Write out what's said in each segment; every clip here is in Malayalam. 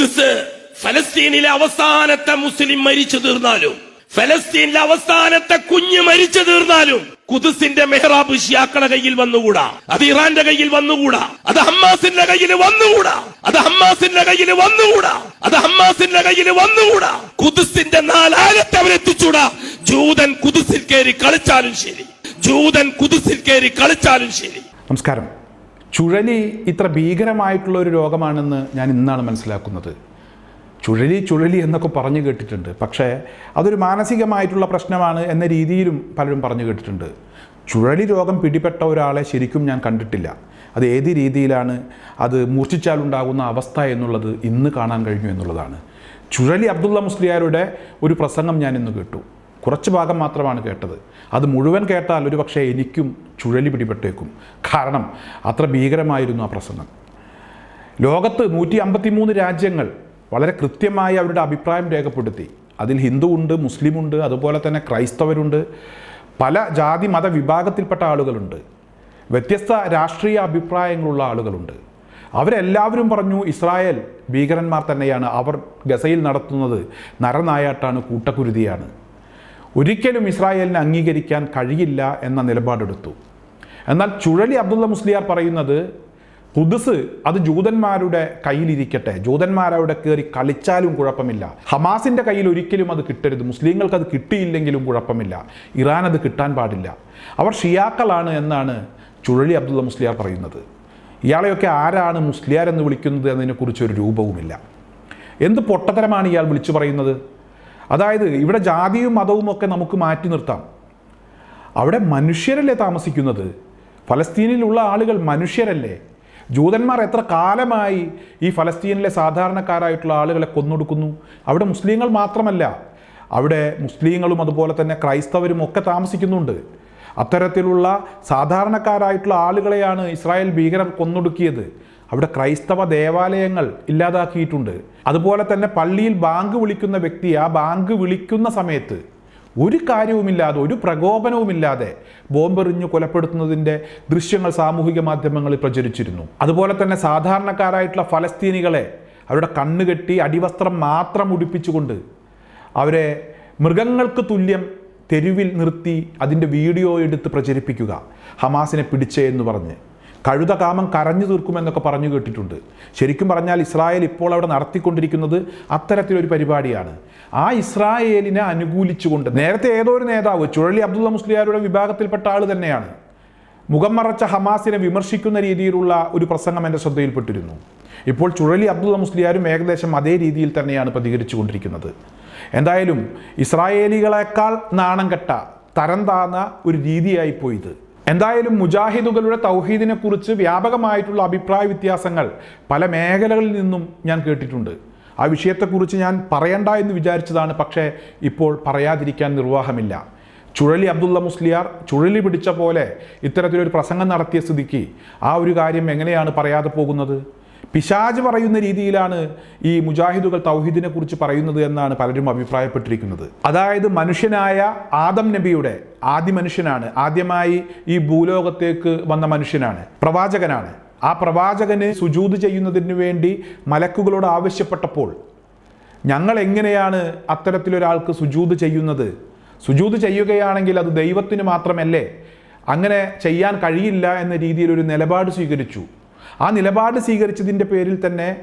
ഖുദ്സ് ഫലസ്തീനിലെ അവസാനത്തെ മുസ്ലിം മരിച്ചു തീർന്നാലും ഫലസ്തീനിലെ അവസാനത്തെ കുഞ്ഞ് മരിച്ചു തീർന്നാലും കുതിസിന്റെ മെഹ്റാബ് ഷിയാക്കളെ കയ്യിൽ വന്നുകൂടാ. അത് ഇറാന്റെ കയ്യിൽ വന്നുകൂടാ. അത് ഹമ്മാസിന്റെ കയ്യിൽ വന്നുകൂടാ. അത് ഹമ്മാസിന്റെ കയ്യിൽ വന്നുകൂടാ. അത് ഹമ്മാസിന്റെ കയ്യിൽ വന്നുകൂടാ. കുതിസിന്റെ നാലാലത്തെ അവരെത്തിച്ചൂടാ ജൂതൻ കുതിസിൽ കയറി കളിച്ചാലും ശരി. ജൂതൻ കുതിസിൽ കയറി കളിച്ചാലും ശരി. നമസ്കാരം. ചുഴലി ഇത്ര ഭീകരമായിട്ടുള്ള ഒരു രോഗമാണെന്ന് ഞാൻ ഇന്നാണ് മനസ്സിലാക്കുന്നത്. ചുഴലി ചുഴലി എന്നൊക്കെ പറഞ്ഞു കേട്ടിട്ടുണ്ട്. പക്ഷേ അതൊരു മാനസികമായിട്ടുള്ള പ്രശ്നമാണ് എന്ന രീതിയിലും പലരും പറഞ്ഞു കേട്ടിട്ടുണ്ട്. ചുഴലി രോഗം പിടിപെട്ട ഒരാളെ ശരിക്കും ഞാൻ കണ്ടിട്ടില്ല. അത് ഏത് രീതിയിലാണ്? അത് മൂർച്ഛിച്ചാലുണ്ടാകുന്ന അവസ്ഥ എന്നുള്ളത് ഇന്ന് കാണാൻ കഴിഞ്ഞു എന്നുള്ളതാണ്. ചുഴലി അബ്ദുള്ള മുസ്ലിയാരുടെ ഒരു പ്രസംഗം ഞാൻ ഇന്ന് കേട്ടു. കുറച്ച് ഭാഗം മാത്രമാണ് കേട്ടത്. അത് മുഴുവൻ കേട്ടാൽ ഒരു പക്ഷേ എനിക്കും ചുഴലി പിടിപെട്ടേക്കും. കാരണം അത്ര ഭീകരമായിരുന്നു ആ പ്രസംഗം. ലോകത്ത് നൂറ്റി അമ്പത്തി മൂന്ന് രാജ്യങ്ങൾ വളരെ കൃത്യമായി അവരുടെ അഭിപ്രായം രേഖപ്പെടുത്തി. അതിൽ ഹിന്ദു ഉണ്ട് മുസ്ലിമുണ്ട് അതുപോലെ തന്നെ ക്രൈസ്തവരുണ്ട്. പല ജാതി മത വിഭാഗത്തിൽപ്പെട്ട ആളുകളുണ്ട്. വ്യത്യസ്ത രാഷ്ട്രീയ അഭിപ്രായങ്ങളുള്ള ആളുകളുണ്ട്. അവരെല്ലാവരും പറഞ്ഞു ഇസ്രായേൽ ഭീകരന്മാർ തന്നെയാണ്. അവർ ഗസയിൽ നടത്തുന്നത് നരനായാട്ടാണ് കൂട്ടക്കുരുതിയാണ്. ഒരിക്കലും ഇസ്രായേലിനെ അംഗീകരിക്കാൻ കഴിയില്ല എന്ന നിലപാടെടുത്തു. എന്നാൽ ചുഴലി അബ്ദുള്ള മുസ്ലിയാർ പറയുന്നത് ഹുദുസ് അത് ജൂതന്മാരുടെ കയ്യിലിരിക്കട്ടെ ജൂതന്മാരവിടെ കയറി കളിച്ചാലും കുഴപ്പമില്ല. ഹമാസിന്റെ കയ്യിൽ ഒരിക്കലും അത് കിട്ടരുത് മുസ്ലിങ്ങൾക്ക് അത് കിട്ടിയില്ലെങ്കിലും കുഴപ്പമില്ല. ഇറാൻ അത് കിട്ടാൻ പാടില്ല. അവർ ഷിയാക്കളാണ് എന്നാണ് ചുഴലി അബ്ദുള്ള മുസ്ലിയാർ പറയുന്നത്. ഇയാളെയൊക്കെ ആരാണ് മുസ്ലിയാർ എന്ന് വിളിക്കുന്നത് എന്നതിനെക്കുറിച്ച് ഒരു രൂപവുമില്ല. എന്ത് പൊട്ടത്തരമാണ് ഇയാൾ വിളിച്ചു പറയുന്നത്? അതായത് ഇവിടെ ജാതിയും മതവും ഒക്കെ നമുക്ക് മാറ്റി നിർത്താം. അവിടെ മനുഷ്യരല്ലേ താമസിക്കുന്നത്? ഫലസ്തീനിലുള്ള ആളുകൾ മനുഷ്യരല്ലേ? ജൂതന്മാർ എത്ര കാലമായി ഈ ഫലസ്തീനിലെ സാധാരണക്കാരായിട്ടുള്ള ആളുകളെ കൊന്നൊടുക്കുന്നു? അവിടെ മുസ്ലിങ്ങൾ മാത്രമല്ല. അവിടെ മുസ്ലിങ്ങളും അതുപോലെ തന്നെ ക്രൈസ്തവരും ഒക്കെ താമസിക്കുന്നുണ്ട്. അത്തരത്തിലുള്ള സാധാരണക്കാരായിട്ടുള്ള ആളുകളെയാണ് ഇസ്രായേൽ ഭീകരർ കൊന്നൊടുക്കിയത്. അവിടെ ക്രൈസ്തവ ദേവാലയങ്ങൾ ഇല്ലാതാക്കിയിട്ടുണ്ട്. അതുപോലെ തന്നെ പള്ളിയിൽ ബാങ്ക് വിളിക്കുന്ന വ്യക്തി ആ ബാങ്ക് വിളിക്കുന്ന സമയത്ത് ഒരു കാര്യവുമില്ലാതെ ഒരു പ്രകോപനവുമില്ലാതെ ബോംബെറിഞ്ഞു കൊലപ്പെടുത്തുന്നതിന്റെ ദൃശ്യങ്ങൾ സാമൂഹിക മാധ്യമങ്ങളിൽ പ്രചരിച്ചിരുന്നു. അതുപോലെ തന്നെ സാധാരണക്കാരായിട്ടുള്ള ഫലസ്തീനികളെ അവരുടെ കണ്ണുകെട്ടി അടിവസ്ത്രം മാത്രം ഉടുപ്പിച്ചുകൊണ്ട് അവരെ മൃഗങ്ങൾക്ക് തുല്യം തെരുവിൽ നിർത്തി അതിന്റെ വീഡിയോ എടുത്ത് പ്രചരിപ്പിക്കുക ഹമാസിനെ പിടിച്ചേ എന്ന് പറഞ്ഞ്. കഴുത കാമം കരഞ്ഞു തീർക്കുമെന്നൊക്കെ പറഞ്ഞു കേട്ടിട്ടുണ്ട്. ശരിക്കും പറഞ്ഞാൽ ഇസ്രായേൽ ഇപ്പോൾ അവിടെ നടത്തിക്കൊണ്ടിരിക്കുന്നത് അത്തരത്തിലൊരു പരിപാടിയാണ്. ആ ഇസ്രായേലിനെ അനുകൂലിച്ചുകൊണ്ട് നേരത്തെ ഏതോ ഒരു നേതാവ് ചുഴലി അബ്ദുള്ള മുസ്ലിയാരുടെ വിഭാഗത്തിൽപ്പെട്ട ആൾ തന്നെയാണ്. മുഖം മറച്ച ഹമാസിനെ വിമർശിക്കുന്ന രീതിയിലുള്ള ഒരു പ്രസംഗം എന്റെ ശ്രദ്ധയിൽപ്പെട്ടിരുന്നു. ഇപ്പോൾ ചുഴലി അബ്ദുള്ള മുസ്ലിയാരും ഏകദേശം അതേ രീതിയിൽ തന്നെയാണ് പ്രതികരിച്ചു കൊണ്ടിരിക്കുന്നത് എന്തായാലും ഇസ്രായേലികളെക്കാൾ നാണം കെട്ട തരം താന്ന ഒരു രീതിയായിപ്പോയി ഇത്. എന്തായാലും മുജാഹിദുകളുടെ തൗഹീദിനെ കുറിച്ച് വ്യാപകമായിട്ടുള്ള അഭിപ്രായ വ്യത്യാസങ്ങൾ പല മേഖലകളിൽ നിന്നും ഞാൻ കേട്ടിട്ടുണ്ട്. ആ വിഷയത്തെക്കുറിച്ച് ഞാൻ പറയണ്ട എന്ന് വിചാരിച്ചതാണ് പക്ഷേ ഇപ്പോൾ പറയാതിരിക്കാൻ നിർവാഹമില്ല. ചുഴലി അബ്ദുള്ള മുസ്ലിയാർ ചുഴലി പിടിച്ച പോലെ ഇത്തരത്തിലൊരു പ്രസംഗം നടത്തിയ സ്ഥിതിക്ക് ആ ഒരു കാര്യം എങ്ങനെയാണ് പറയാതെ പോകുന്നത്? പിശാജ് പറയുന്ന രീതിയിലാണ് ഈ മുജാഹിദുകൾ തൗഹീദിനെ കുറിച്ച് പറയുന്നത് എന്നാണ് പലരും അഭിപ്രായപ്പെട്ടിരിക്കുന്നത്. അതായത് മനുഷ്യനായ ആദം നബിയുടെ ആദ്യ മനുഷ്യനാണ്. ആദ്യമായി ഈ ഭൂലോകത്തേക്ക് വന്ന മനുഷ്യനാണ്. പ്രവാചകനാണ്. ആ പ്രവാചകന് സുജൂത് ചെയ്യുന്നതിന് വേണ്ടി മലക്കുകളോട് ആവശ്യപ്പെട്ടപ്പോൾ ഞങ്ങൾ എങ്ങനെയാണ് അത്തരത്തിലൊരാൾക്ക് സുജൂത് ചെയ്യുന്നത്? സുജൂത് ചെയ്യുകയാണെങ്കിൽ അത് ദൈവത്തിന് മാത്രമല്ലേ? അങ്ങനെ ചെയ്യാൻ കഴിയില്ല എന്ന രീതിയിൽ ഒരു നിലപാട് സ്വീകരിച്ചു. ആ നിലപാട് സ്വീകരിച്ചതിന്റെ പേരിൽ തന്നെ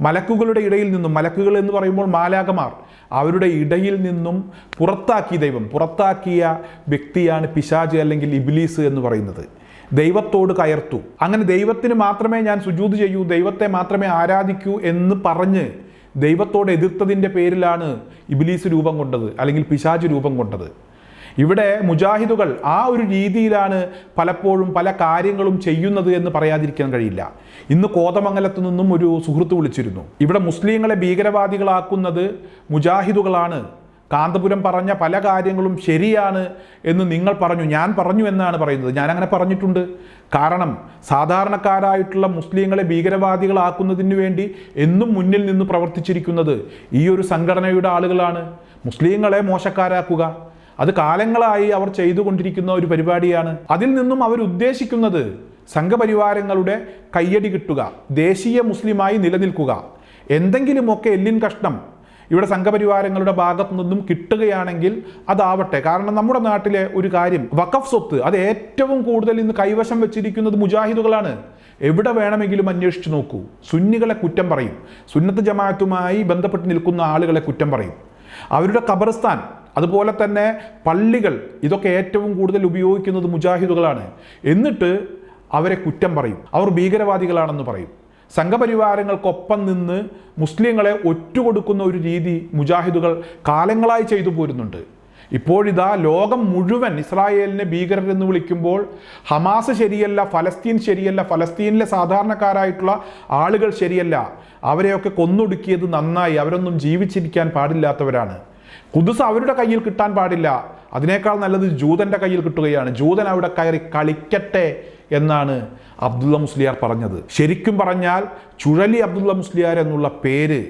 മലക്കുകളുടെ ഇടയിൽ നിന്നും മലക്കുകൾ എന്ന് പറയുമ്പോൾ മാലാകമാർ അവരുടെ ഇടയിൽ നിന്നും പുറത്താക്കി ദൈവം പുറത്താക്കിയ വ്യക്തിയാണ് പിശാജ് അല്ലെങ്കിൽ ഇബിലീസ് എന്ന് പറയുന്നത്. ദൈവത്തോട് കയർത്തു. അങ്ങനെ ദൈവത്തിന് മാത്രമേ ഞാൻ സുജൂത് ചെയ്യൂ ദൈവത്തെ മാത്രമേ ആരാധിക്കൂ എന്ന് പറഞ്ഞ് ദൈവത്തോട് എതിർത്തതിന്റെ പേരിലാണ് ഇബിലീസ് രൂപം കൊണ്ടത് അല്ലെങ്കിൽ പിശാജ് രൂപം കൊണ്ടത്. ഇവിടെ മുജാഹിദുകൾ ആ ഒരു രീതിയിലാണ് പലപ്പോഴും പല കാര്യങ്ങളും ചെയ്യുന്നത് എന്ന് പറയാതിരിക്കാൻ കഴിയില്ല. ഇന്ന് കോതമംഗലത്ത് നിന്നും ഒരു സുഹൃത്ത് വിളിച്ചിരുന്നു. ഇവിടെ മുസ്ലിങ്ങളെ ഭീകരവാദികളാക്കുന്നത് മുജാഹിദുകളാണ്. കാന്തപുരം പറഞ്ഞ പല കാര്യങ്ങളും ശരിയാണ് എന്ന് നിങ്ങൾ പറഞ്ഞു. ഞാൻ പറഞ്ഞു എന്നാണ് പറയുന്നത്. ഞാൻ അങ്ങനെ പറഞ്ഞിട്ടുണ്ട്. കാരണം സാധാരണക്കാരായിട്ടുള്ള മുസ്ലിങ്ങളെ ഭീകരവാദികളാക്കുന്നതിന് വേണ്ടി എന്നും മുന്നിൽ നിന്ന് പ്രവർത്തിച്ചിരിക്കുന്നത് ഈ ഒരു സംഘടനയുടെ ആളുകളാണ്. മുസ്ലിങ്ങളെ മോശക്കാരാക്കുക. അത് കാലങ്ങളായി അവർ ചെയ്തുകൊണ്ടിരിക്കുന്ന ഒരു പരിപാടിയാണ്. അതിൽ നിന്നും അവർ ഉദ്ദേശിക്കുന്നത് സംഘപരിവാരങ്ങളുടെ കയ്യടി കിട്ടുക ദേശീയ മുസ്ലിമായി നിലനിൽക്കുക. എന്തെങ്കിലുമൊക്കെ എല്ലിൻ കഷ്ണം ഇവിടെ സംഘപരിവാരങ്ങളുടെ ഭാഗത്തു നിന്നും കിട്ടുകയാണെങ്കിൽ അതാവട്ടെ. കാരണം നമ്മുടെ നാട്ടിലെ ഒരു കാര്യം വഖഫ് സ്വത്ത് അത് ഏറ്റവും കൂടുതൽ ഇന്ന് കൈവശം വെച്ചിരിക്കുന്നത് മുജാഹിദുകളാണ്. എവിടെ വേണമെങ്കിലും അന്വേഷിച്ചു നോക്കൂ. സുന്നികളെ കുറ്റം പറയും. സുന്നത്ത് ജമാഅത്തുമായി ബന്ധപ്പെട്ട് നിൽക്കുന്ന ആളുകളെ കുറ്റം പറയും. അവരുടെ ഖബർസ്ഥാൻ അതുപോലെ തന്നെ പള്ളികൾ ഇതൊക്കെ ഏറ്റവും കൂടുതൽ ഉപയോഗിക്കുന്നത് മുജാഹിദുകളാണ്. എന്നിട്ട് അവരെ കുറ്റം പറയും. അവർ ഭീകരവാദികളാണെന്ന് പറയും. സംഘപരിവാരങ്ങൾക്കൊപ്പം നിന്ന് മുസ്ലിങ്ങളെ ഒറ്റുകൊടുക്കുന്ന ഒരു രീതി മുജാഹിദുകൾ കാലങ്ങളായി ചെയ്തു പോരുന്നുണ്ട്. ഇപ്പോഴിതാ ലോകം മുഴുവൻ ഇസ്രായേലിനെ ഭീകരരെന്ന് വിളിക്കുമ്പോൾ ഹമാസ് ശരിയല്ല ഫലസ്തീൻ ശരിയല്ല ഫലസ്തീനിലെ സാധാരണക്കാരായിട്ടുള്ള ആളുകൾ ശരിയല്ല. അവരെയൊക്കെ കൊന്നൊടുക്കിയത് നന്നായി അവരൊന്നും ജീവിച്ചിരിക്കാൻ പാടില്ലാത്തവരാണ്. കുതുസ് അവരുടെ കയ്യിൽ കിട്ടാൻ പാടില്ല. അതിനേക്കാൾ നല്ലത് ജൂതന്റെ കയ്യിൽ കിട്ടുകയാണ്. ജൂതൻ അവിടെ കയറി കളിക്കട്ടെ എന്നാണ് അബ്ദുള്ള മുസ്ലിയാർ പറഞ്ഞത്. ശരിക്കും പറഞ്ഞാൽ ചുഴലി അബ്ദുള്ള മുസ്ലിയാർ എന്നുള്ള പേര്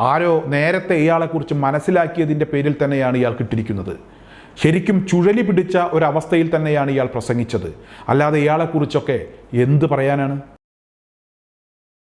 ആരോ നേരത്തെ ഇയാളെക്കുറിച്ച് മനസ്സിലാക്കിയതിന്റെ പേരിൽ തന്നെയാണ് ഇയാൾ കിട്ടിയിരിക്കുന്നത്. ശരിക്കും ചുഴലി പിടിച്ച ഒരവസ്ഥയിൽ തന്നെയാണ് ഇയാൾ പ്രസംഗിച്ചത്. അല്ലാതെ ഇയാളെക്കുറിച്ചൊക്കെ എന്ത് പറയാനാണ്?